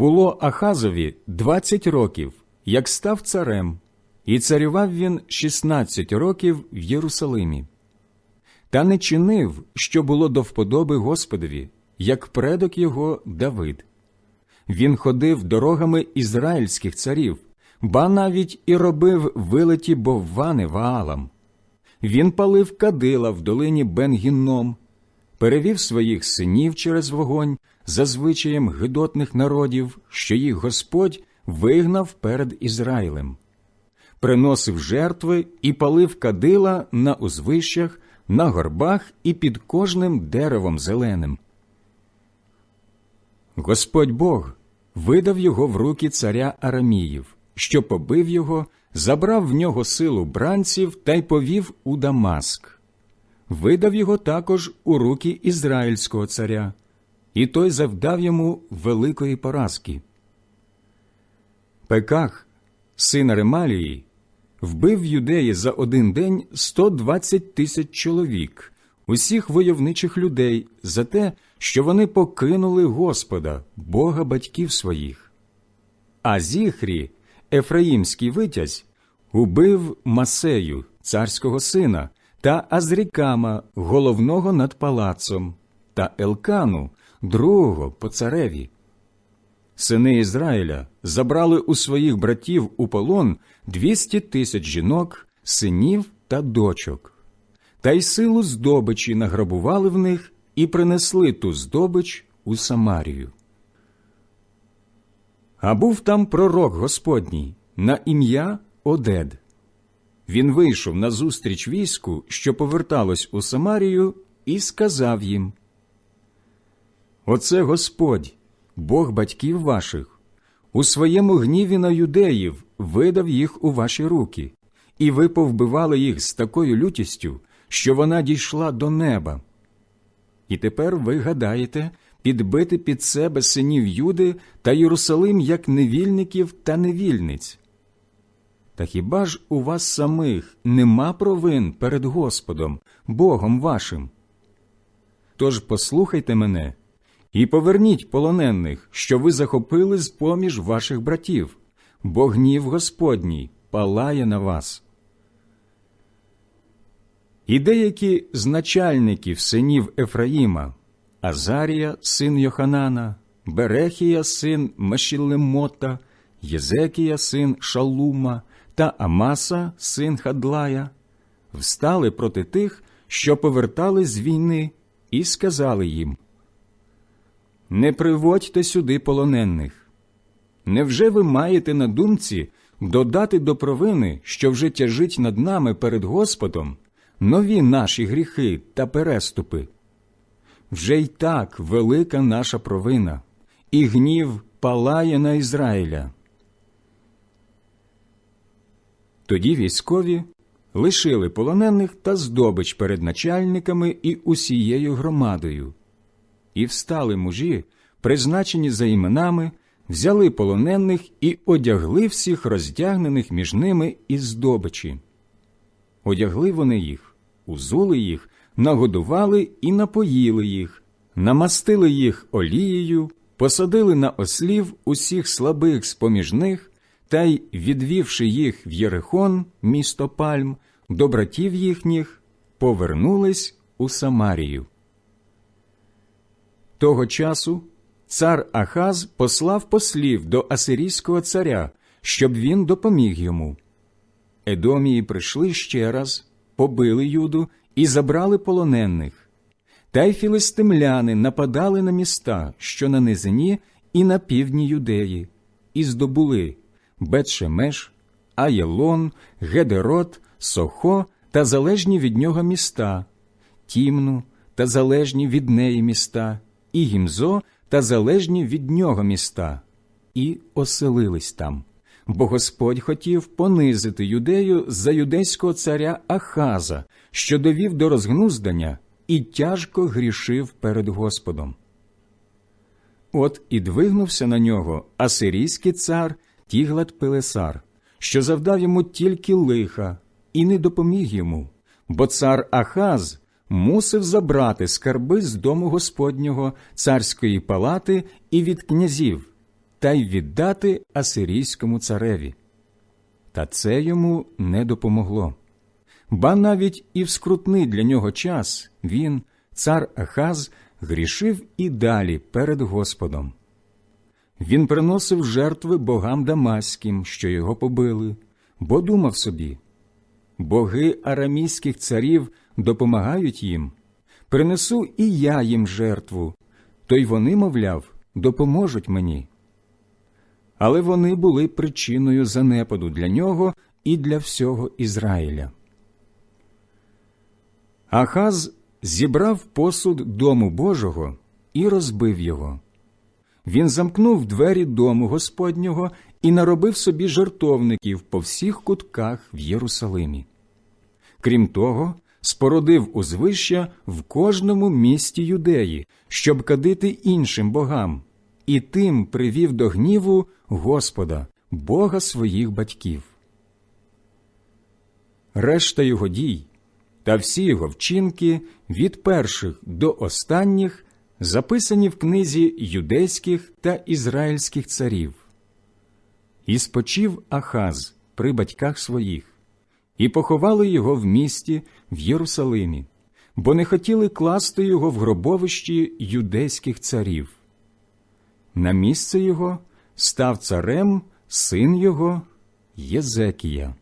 Було Ахазові двадцять років, як став царем, і царював він шістнадцять років в Єрусалимі. Та не чинив, що було до вподоби Господові, як предок його Давид. Він ходив дорогами ізраїльських царів, ба навіть і робив вилеті боввани Ваалам. Він палив кадила в долині Бенгінном, перевів своїх синів через вогонь за звичаєм гидотних народів, що їх Господь вигнав перед Ізраїлем, приносив жертви і палив кадила на узвищах, на горбах і під кожним деревом зеленим. Господь Бог видав його в руки царя Араміїв, що побив його, забрав в нього силу бранців та й повів у Дамаск. Видав його також у руки ізраїльського царя, і той завдав йому великої поразки. Пеках, син Ремалії, вбив в юдеї за один день 120 тисяч чоловік, усіх войовничих людей, за те, що вони покинули Господа, Бога батьків своїх. А Зіхрі, Ефраїмський витязь, убив Масею, царського сина, та Азрікама, головного над палацом, та Елкану, другого по цареві. Сини Ізраїля забрали у своїх братів у полон двісті тисяч жінок, синів та дочок, та й силу здобичі награбували в них і принесли ту здобич у Самарію. А був там пророк Господній на ім'я Одед. Він вийшов назустріч війську, що поверталось у Самарію, і сказав їм Оце Господь, Бог батьків ваших, у своєму гніві на юдеїв видав їх у ваші руки, і ви повбивали їх з такою лютістю, що вона дійшла до неба. І тепер ви гадаєте підбити під себе синів Юди та Єрусалим як невільників та невільниць. Та хіба ж у вас самих нема провин перед Господом, Богом вашим? Тож послухайте мене і поверніть полонених, що ви захопили з поміж ваших братів, бо гнів Господній палає на вас. І деякі з начальників синів Ефраїма, Азарія, син Йоханана, Берехія, син Машілемота, Єзекія, син Шалума та Амаса, син Хадлая, встали проти тих, що повертали з війни, і сказали їм Не приводьте сюди полонених. Невже ви маєте на думці додати до провини, що вже тяжить над нами перед Господом, нові наші гріхи та переступи? Вже й так велика наша провина, і гнів палає на Ізраїля. Тоді військові лишили полонених та здобич перед начальниками і усією громадою, і встали мужі, призначені за іменами, взяли полонених і одягли всіх роздягнених між ними із здобичі. Одягли вони їх, узули їх, нагодували і напоїли їх, намастили їх олією, посадили на ослів усіх слабих з поміж них та й, відвівши їх в Єрихон, місто Пальм, до братів їхніх, повернулись у Самарію. Того часу цар Ахаз послав послів до Асирійського царя, щоб він допоміг йому. Едомії прийшли ще раз, побили юду і забрали полонених. Та й філистимляни нападали на міста, що на низині і на півдні юдеї, і здобули Бетшемеш, Аєлон, Гедерот, Сохо та залежні від нього міста, Тімну та залежні від неї міста, і Гімзо та залежні від нього міста, і оселились там. Бо Господь хотів понизити юдею за юдейського царя Ахаза, що довів до розгнуздання і тяжко грішив перед Господом. От і двигнувся на нього асирійський цар Тіглат Пелесар, що завдав йому тільки лиха, і не допоміг йому, бо цар Ахаз мусив забрати скарби з дому Господнього, царської палати і від князів, та й віддати асирійському цареві. Та це йому не допомогло. Ба навіть і в скрутний для нього час він, цар Ахаз, грішив і далі перед Господом. Він приносив жертви богам дамаським, що його побили, бо думав собі боги арамійських царів допомагають їм, принесу і я їм жертву, то й вони, мовляв, допоможуть мені. Але вони були причиною занепаду для нього і для всього Ізраїля. Ахаз зібрав посуд дому Божого і розбив його. Він замкнув двері дому Господнього і наробив собі жертовників по всіх кутках в Єрусалимі. Крім того, спорудив узвища в кожному місті юдеї, щоб кадити іншим богам, і тим привів до гніву Господа, Бога своїх батьків. Решта його дій та всі його вчинки від перших до останніх записані в книзі юдейських та ізраїльських царів. І спочив Ахаз при батьках своїх, і поховали його в місті в Єрусалимі, бо не хотіли класти його в гробовищі юдейських царів. На місце його став царем син його Єзекія.